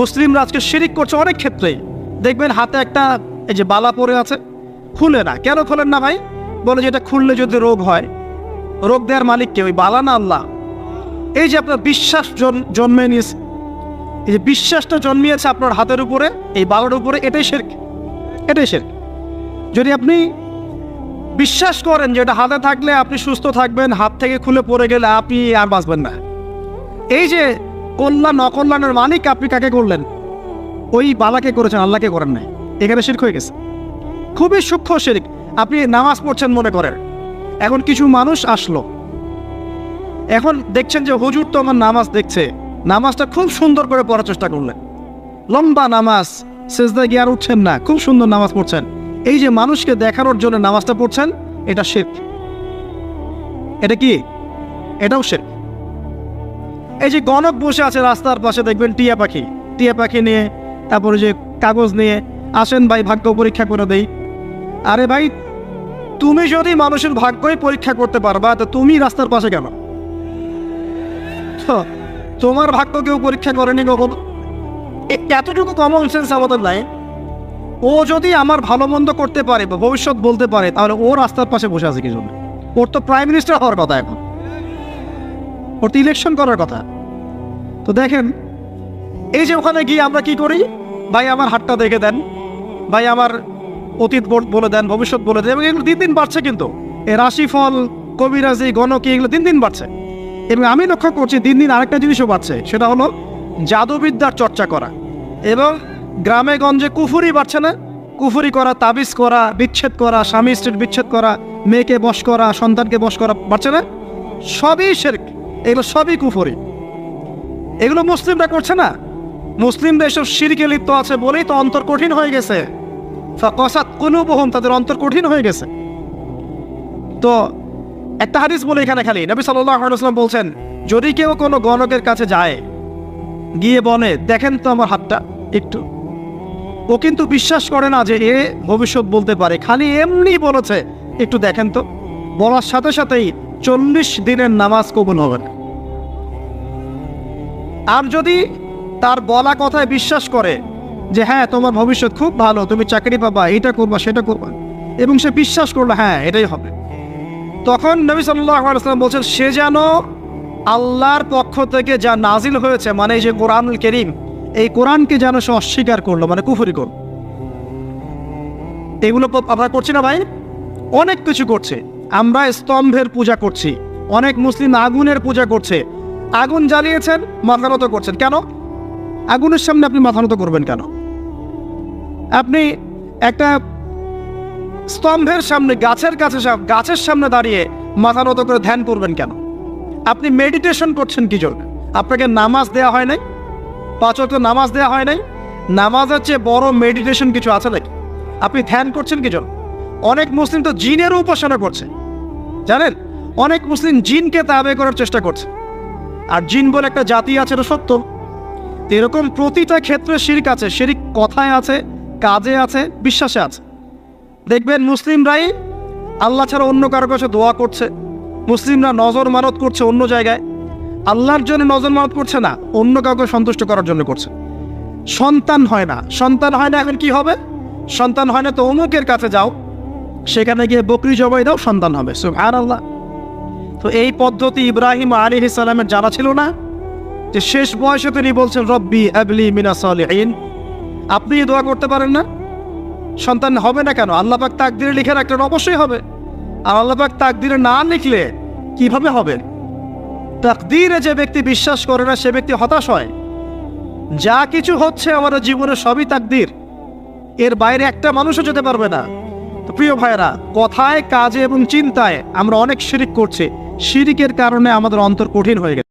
মুসলিমরা আজকে শিরিক করছে অনেক ক্ষেত্রেই। দেখবেন হাতে একটা এই যে বালা পরে আছে, খুলে না। কেন খোলেন না ভাই? বলে যে এটা খুললে যদি রোগ হয়, রোগ দেওয়ার মালিক কে? ওই বালা না আল্লাহ? এই যে আপনার বিশ্বাস জন্মে নিয়েছে, এই যে বিশ্বাসটা জন্মিয়েছে আপনার হাতের উপরে, এই বালার উপরে, এটাই শেরক। এটাই শেরক। যদি আপনি বিশ্বাস করেন যে এটা হাতে থাকলে আপনি সুস্থ থাকবেন, হাত থেকে খুলে পড়ে গেলে আপনি আর বাঁচবেন না। এই যে কল্যাণ, অকল্যাণের মালিক আপনি কাকে করলেন? ওই বালাকে করেছেন, আল্লাহকে করেন নাই। এখানে শির্ক হয়ে গেছে। খুবই সূক্ষ্ম শিরিক। আপনি নামাজ পড়ছেন মনে করেন। এখন কিছু মানুষ আসলো। এখন দেখছেন যে হুজুর তো আমার নামাজ দেখছে। নামাজটা খুব সুন্দর করে পড়ার চেষ্টা করলেন। লম্বা নামাজ, সেজদা গিয়ে আর উঠছেন না। খুব সুন্দর নামাজ পড়ছেন। এই যে মানুষকে দেখানোর জন্য নামাজটা পড়ছেন, এটা শেখ এটা কি? এটাও শেখ এই যে গণক বসে আছে রাস্তার পাশে, দেখবেন টিয়া পাখি। টিয়া পাখি নিয়ে, তারপরে যে কাগজ নিয়ে আসেন ভাই, ভাগ্য পরীক্ষা করে দেই। আরে ভাই, তুমি যদি মানুষের ভাগ্যই পরীক্ষা করতে পারবা, তো তুমি রাস্তার পাশে কেন? তোমার ভাগ্য কেউ পরীক্ষা করেনি কখনো? এতটুকু কমন সেন্স আমাদের নাই। ও যদি আমার ভালো মন্দ করতে পারে বা ভবিষ্যৎ বলতে পারে, তাহলে ও রাস্তার পাশে বসে আছে কি জন্য? ওর তো প্রাইম মিনিস্টার হওয়ার কথা এখন। ওর ইলেকশন করার কথা। তো দেখেন, এই যে ওখানে গিয়ে আমরা কি করি? ভাই, আমার হাতটা দেখে দেন। ভাই, আমার অতীত বল- দেন, ভবিষ্যৎ বলে দেন, এবং এগুলো দিন দিন বাড়ছে কিন্তু। এই রাশিফল, কবিরাজি গণকি, এগুলো দিন দিন বাড়ছে। এবং আমি লক্ষ্য করছি দিন দিন আরেকটা জিনিসও বাড়ছে, সেটা হলো জাদুবিদ্যার চর্চা করা। এবং গ্রামে গঞ্জে কুফুরি বাড়ছে না। কুফুরি করা, তাবিজ করা, বিচ্ছেদ করা, স্বামী স্ত্রীর বিচ্ছেদ করা, মেয়েকে বশ করা, সন্তানকে বশ করা বাড়ছে না। সবই শেরক। এগুলো সবই কুফরি। এগুলো মুসলিমরা করছে না। মুসলিমরা এসব শিরকে লিপ্ত আছে বলেই তো অন্তর কঠিন হয়ে গেছে। কসাত কোনো বহম তাদের অন্তর কঠিন হয়ে গেছে। তো একটা হাদিস বলে এখানে খালি। নবী সাল্লাম বলছেন, যদি কেউ কোনো গণকের কাছে যায়, গিয়ে বলে দেখেন তো আমার হাতটা একটু। ও কিন্তু বিশ্বাস করে না যে এ ভবিষ্যৎ বলতে পারে। খালি এমনি বলেছে, একটু দেখেন তো। বলার সাথে সাথেই চল্লিশ দিনের নামাজ কবুল হবে না। আর যদি তার বলা কথায় বিশ্বাস করে যে হ্যাঁ তোমার ভবিষ্যৎ খুব ভালো, তুমি চাকরি পাবা, এটা করবা, সেটা করবা, এবং সে বিশ্বাস করল হ্যাঁ এটাই হবে। তখন নবী সাল্লাম বলছেন, সে যেন আল্লাহর পক্ষ থেকে যা নাজিল হয়েছে মানে যে কোরআনুল করিম, এই কোরআনকে যেন সে অস্বীকার করল মানে কুফরি করল। এগুলো আমরা করছি না ভাই? অনেক কিছু করছে। আমরা স্তম্ভের পূজা করছি, অনেক মুসলিম আগুনের পূজা করছে আগুন জ্বালিয়েছেন, মাথা নত করছেন। কেন? আগুনের সামনে আপনি মাথা নত করবেন কেন? আপনি একটা স্তম্ভের সামনে, গাছের কাছে গাছের সামনে দাঁড়িয়ে মাথা নত করে ধ্যান করবেন কেন? আপনি মেডিটেশন করছেন কি জন্য? আপনাকে নামাজ দেয়া হয় নাই? পাঁচ নামাজ দেয়া হয় নাই? নামাজের চেয়ে বড় মেডিটেশন কিছু আছে নাকি? আপনি ধ্যান করছেন কি জন্য? অনেক মুসলিম তো জিনেরও উপাসনা করছে। জানেন? অনেক মুসলিম জিনকে তাবে করার চেষ্টা করছে। আর জিন বলে একটা জাতি আছে, এটা সত্য? এরকম প্রতিটা ক্ষেত্রে শিরিক আছে। শিরিক কথায় আছে, কাজে আছে, বিশ্বাসে আছে। দেখবেন মুসলিমরাই আল্লাহ ছাড়া অন্য কারও কাছে দোয়া করছে। মুসলিমরা নজর মানত করছে অন্য জায়গায়। আল্লাহর জন্য নজর মানত করছে না, অন্য কাউকে সন্তুষ্ট করার জন্য করছে। সন্তান হয় না। সন্তান হয় না এখন কি হবে? সন্তান হয় না তো অমুকের কাছে যাও, সেখানে গিয়ে বকরি জবাই দাও, সন্তান হবে। আর আল্লাহ তো এই পদ্ধতি ইব্রাহিম আলী সালামের জানা ছিল না যে শেষ বয়সে তিনি বলছেন, রব্বি আবলি মিনা সালিহিন। আপনি দোয়া করতে পারেন না? সন্তান হবে না কেন? আল্লাহ পাক তাকদিরে লিখে রাখলেন, অবশ্যই হবে। আর আল্লাহ পাক তাকদিরে না লিখলে কীভাবে হবে? তাকদিরে যে ব্যক্তি বিশ্বাস করে না, সে ব্যক্তি হতাশ হয়। যা কিছু হচ্ছে আমাদের জীবনে সবই তাকদির। এর বাইরে একটা মানুষও যেতে পারবে না। তো প্রিয় ভাইয়েরা, কথায়, কাজে এবং চিন্তায় আমরা অনেক শিরিক করছি। শিরিকের কারণে আমাদের অন্তর কঠিন হয়ে গেছে।